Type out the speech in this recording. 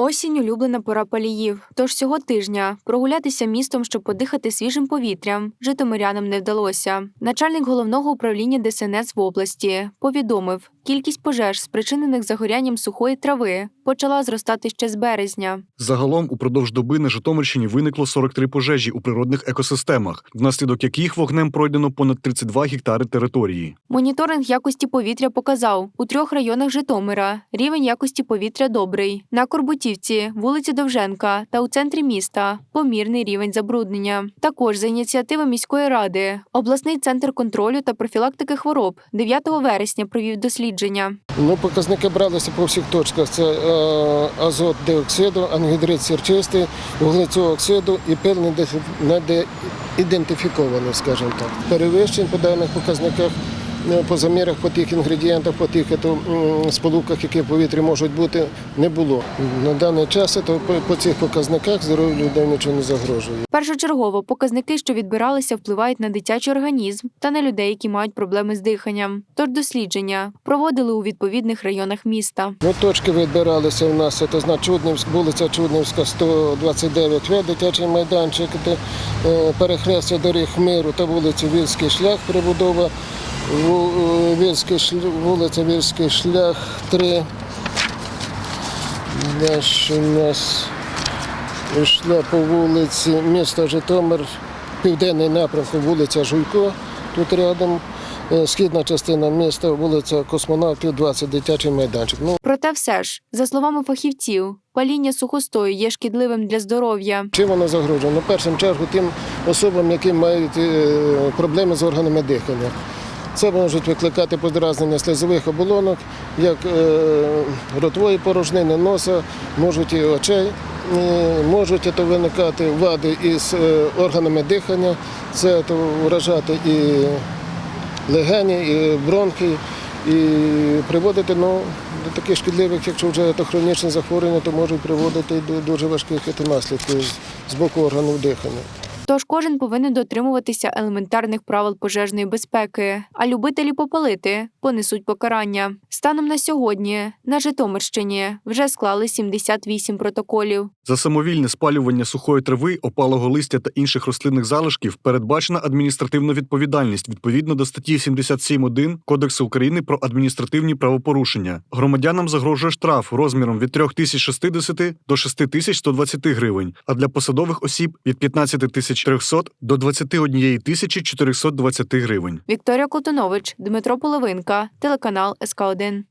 Осінь улюблена пора паліїв. Тож цього тижня прогулятися містом, щоб подихати свіжим повітрям, житомирянам не вдалося. Начальник головного управління ДСНС в області повідомив, кількість пожеж, спричинених загорянням сухої трави, почала зростати ще з березня. Загалом упродовж доби на Житомирщині виникло 43 пожежі у природних екосистемах, внаслідок яких вогнем пройдено понад 32 гектари території. Моніторинг якості повітря показав у трьох районах Житомира рівень якості повітря добрий. На Корбутівці, вулиці Довженка та у центрі міста помірний рівень забруднення. Також за ініціативи міської ради обласний центр контролю та профілактики хвороб 9 вересня провів дослідження. Ну, показники бралися по всіх точках. Це е, азот диоксиду, ангідрид сірчистий, вуглецю оксиду і пил недефі- недеідентифікований, скажімо так. Перевищень по даних показниках по замірах, по тих інгредієнтах, по тих сполуках, які в повітрі можуть бути, не було. На даний час то по, цих показниках здоров'ю людей нічого не загрожує. Першочергово показники, що відбиралися, впливають на дитячий організм та на людей, які мають проблеми з диханням. Тож дослідження проводили у відповідних районах міста. Ну, точки відбиралися у нас, це зна Чуднівськ, вулиця Чуднівська, 129 В, дитячий майданчик, де е, перехрестя доріг миру та вулиця Вільський шлях, прибудова, Вільський шлях, вулиця Вільський шлях 3. Далі у нас йшла по вулиці міста Житомир, південний напрямку, вулиця Жуйко, тут рядом. Е, Східна частина міста, вулиця Космонавтів, 20, дитячий майданчик. Ну, Проте все ж, за словами фахівців, паління сухостою є шкідливим для здоров'я. Чим воно загрожує? Ну, в першу чергу тим особам, які мають е, проблеми з органами дихання. Це можуть викликати подразнення слизових оболонок, як е, ротової порожнини, носа, можуть і очей, можуть то виникати вади із е, органами дихання, це то вражати і легені, і бронхи, і приводити ну, до таких шкідливих, якщо вже це хронічне захворювання, то можуть приводити до дуже важких наслідків з боку органів дихання. Тож кожен повинен дотримуватися елементарних правил пожежної безпеки, а любителі попалити понесуть покарання. Станом на сьогодні на Житомирщині вже склали 78 протоколів. За самовільне спалювання сухої трави, опалого листя та інших рослинних залишків передбачена адміністративна відповідальність відповідно до статті 77.1 Кодексу України про адміністративні правопорушення. Громадянам загрожує штраф розміром від 3060 до 6120 гривень, а для посадових осіб від 15300 до 21 420 гривень. Вікторія Колтунович, Дмитро Половинка, телеканал СК 1